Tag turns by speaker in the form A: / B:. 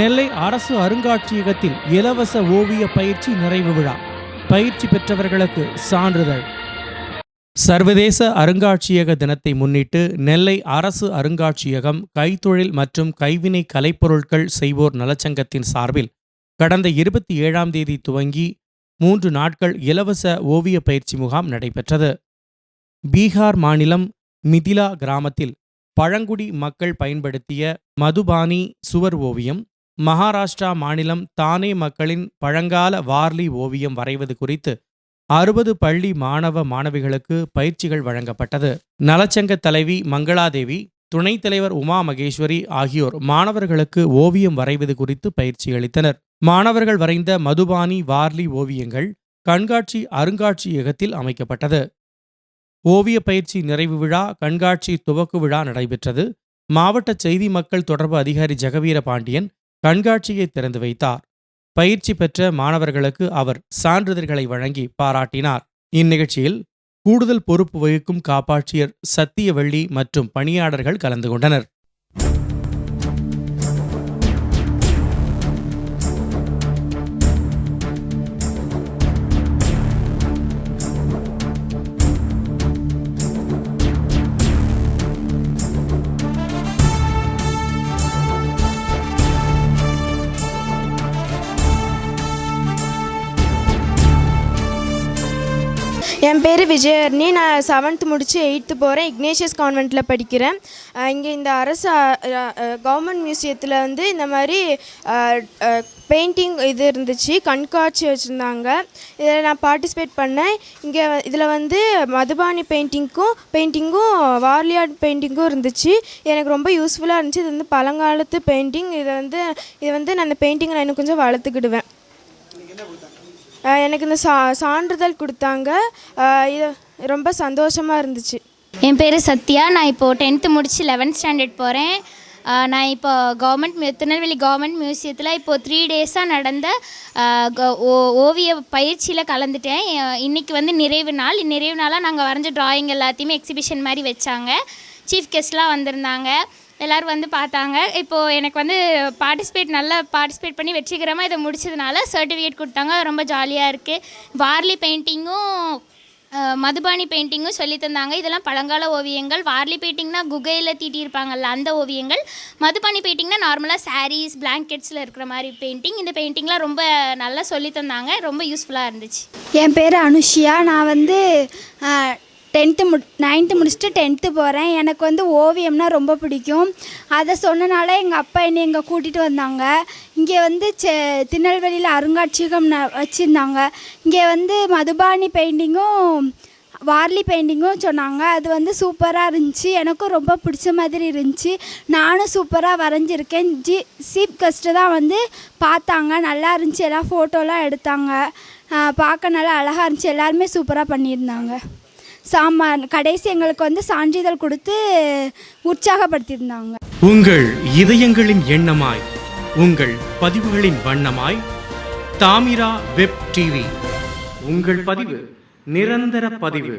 A: நெல்லை அரசு அருங்காட்சியகத்தில் இலவச ஓவிய பயிற்சி நிறைவு விழா. பயிற்சி பெற்றவர்களுக்கு சான்றிதழ். சர்வதேச அருங்காட்சியக தினத்தை முன்னிட்டு நெல்லை அரசு அருங்காட்சியகம் கைத்தொழில் மற்றும் கைவினை கலைப்பொருட்கள் செய்வோர் நலச்சங்கத்தின் சார்பில் கடந்த இருபத்தி ஏழாம் தேதி துவங்கி மூன்று நாட்கள் இலவச ஓவிய பயிற்சி முகாம் நடைபெற்றது. பீகார் மாநிலம் மிதிலா கிராமத்தில் பழங்குடி மக்கள் பயன்படுத்திய மதுபானி சுவர் ஓவியம் மகாராஷ்டிரா மாநிலம் தானே மக்களின் பழங்கால வார்லி ஓவியம் வரைவது குறித்து அறுபது பள்ளி மாணவ மாணவிகளுக்கு பயிற்சிகள் வழங்கப்பட்டது. நலச்சங்க தலைவி மங்களாதேவி துணைத் தலைவர் உமா மகேஸ்வரி ஆகியோர் மாணவர்களுக்கு ஓவியம் வரைவது குறித்து பயிற்சி அளித்தனர். மாணவர்கள் வரைந்த மதுபானி வார்லி ஓவியங்கள் கண்காட்சி அருங்காட்சியகத்தில் அமைக்கப்பட்டது. ஓவிய பயிற்சி நிறைவு விழா கண்காட்சி துவக்கு விழா நடைபெற்றது. மாவட்ட செய்தி மக்கள் தொடர்பு அதிகாரி ஜெகவீர பாண்டியன் கண்காட்சியை திறந்து வைத்தார். பயிற்சி பெற்ற மாணவர்களுக்கு அவர் சான்றிதழ்களை வழங்கி பாராட்டினார். இந்நிகழ்ச்சியில் கூடுதல் பொறுப்பு வகிக்கும் காப்பாட்சியர் சத்தியவள்ளி மற்றும் பணியாளர்கள் கலந்து கொண்டனர்.
B: என் பேர் விஜயர்ணி நான் செவன்த் முடித்து எயித்து போகிறேன் இக்னேஷியஸ் கான்வெண்ட்டில் படிக்கிறேன். இங்கே இந்த அரசு கவர்மெண்ட் மியூசியத்தில் வந்து இந்த மாதிரி பெயிண்டிங் இது இருந்துச்சு கண்காட்சி வச்சுருந்தாங்க. இதில் நான் பார்ட்டிசிபேட் பண்ணேன். இங்கே இதில் வந்து மதுபானி பெயிண்டிங்க்கும் பெயிண்டிங்கும் வார்லியார்ட் பெயிண்டிங்கும் இருந்துச்சு. எனக்கு ரொம்ப யூஸ்ஃபுல்லாக இருந்துச்சு. இது வந்து பழங்காலத்து பெயிண்டிங் இதை வந்து இதை வந்து நான் அந்த பெயிண்டிங்கை நான் இன்னும் கொஞ்சம் வளர்த்துக்கிடுவேன். எனக்கு இந்த சா சான்றிதழ் கொடுத்தாங்க. இது ரொம்ப சந்தோஷமாக இருந்துச்சு.
C: என் பேர் சத்யா. நான் இப்போது டென்த்து முடித்து லெவன்த் ஸ்டாண்டர்ட் போகிறேன் நான் இப்போ கவர்மெண்ட் மியூ திருநெல்வேலி கவர்மெண்ட் மியூசியத்தில் இப்போது த்ரீ டேஸாக நடந்த க- ஓ- ஓவிய பயிற்சியில் கலந்துட்டேன். இன்றைக்கி வந்து நிறைவு நாள். நிறைவு நாளாக நாங்கள் வரைஞ்ச ட்ராயிங் எல்லாத்தையுமே எக்ஸிபிஷன் மாதிரி வச்சாங்க. சீஃப் கெஸ்ட்லாம் வந்திருந்தாங்க. எல்லோரும் வந்து பார்த்தாங்க. இப்போது எனக்கு வந்து பார்ட்டிசிபேட் நல்லா பார்ட்டிசிபேட் பண்ணி வெற்றிகரமாக இதை முடிச்சதுனால சர்டிஃபிகேட் கொடுத்தாங்க. ரொம்ப ஜாலியாக இருக்குது வார்லி பெயிண்டிங்கும் மதுபாணி மதுபானி பெயிண்டிங்கும் சொல்லி தந்தாங்க இதெல்லாம் பழங்கால ஓவியங்கள். வார்லி பெயிண்டிங்னா குகையில் தீட்டியிருப்பாங்கல்ல அந்த ஓவியங்கள். மதுபானி பெயிண்டிங்னா நார்மலாக சாரீஸ் பிளாங்கெட்ஸில் இருக்கிற மாதிரி பெயிண்டிங் இந்த பெயிண்டிங்லாம் ரொம்ப நல்லா சொல்லி தந்தாங்க ரொம்ப யூஸ்ஃபுல்லாக இருந்துச்சு.
D: என் பேர் அனுஷியா. நான் வந்து டென்த்து மு நைன்த்து முடிச்சுட்டு டென்த்து போகிறேன் எனக்கு வந்து ஓவியம்னா ரொம்ப பிடிக்கும். அதை சொன்னனால எங்கள் அப்பா என்னை எங்கே கூட்டிகிட்டு வந்தாங்க. இங்கே வந்து செ திருநெல்வேலியில் அருங்காட்சியகம் ந வச்சுருந்தாங்க. இங்கே வந்து மதுபானி பெயிண்டிங்கும் வார்லி பெயிண்டிங்கும் சொன்னாங்க. அது வந்து சூப்பராக இருந்துச்சு. எனக்கும் ரொம்ப பிடிச்ச மாதிரி இருந்துச்சு. நானும் சூப்பராக வரைஞ்சிருக்கேன். ஜி சீப் கஸ்ட்டு தான் வந்து பார்த்தாங்க. நல்லா இருந்துச்சு. எல்லாம் ஃபோட்டோலாம் எடுத்தாங்க. பார்க்க நல்லா அழகாக இருந்துச்சு. எல்லாருமே சூப்பராக பண்ணியிருந்தாங்க. சாமான் கடைசி எங்களுக்கு வந்து சான்றிதழ் கொடுத்து உற்சாகப்படுத்தியிருந்தாங்க.
A: உங்கள் இதயங்களின் எண்ணமாய் உங்கள் பதிவுகளின் வண்ணமாய் தாமிரா வெப் டிவி. உங்கள் பதிவு நிரந்தர பதிவு.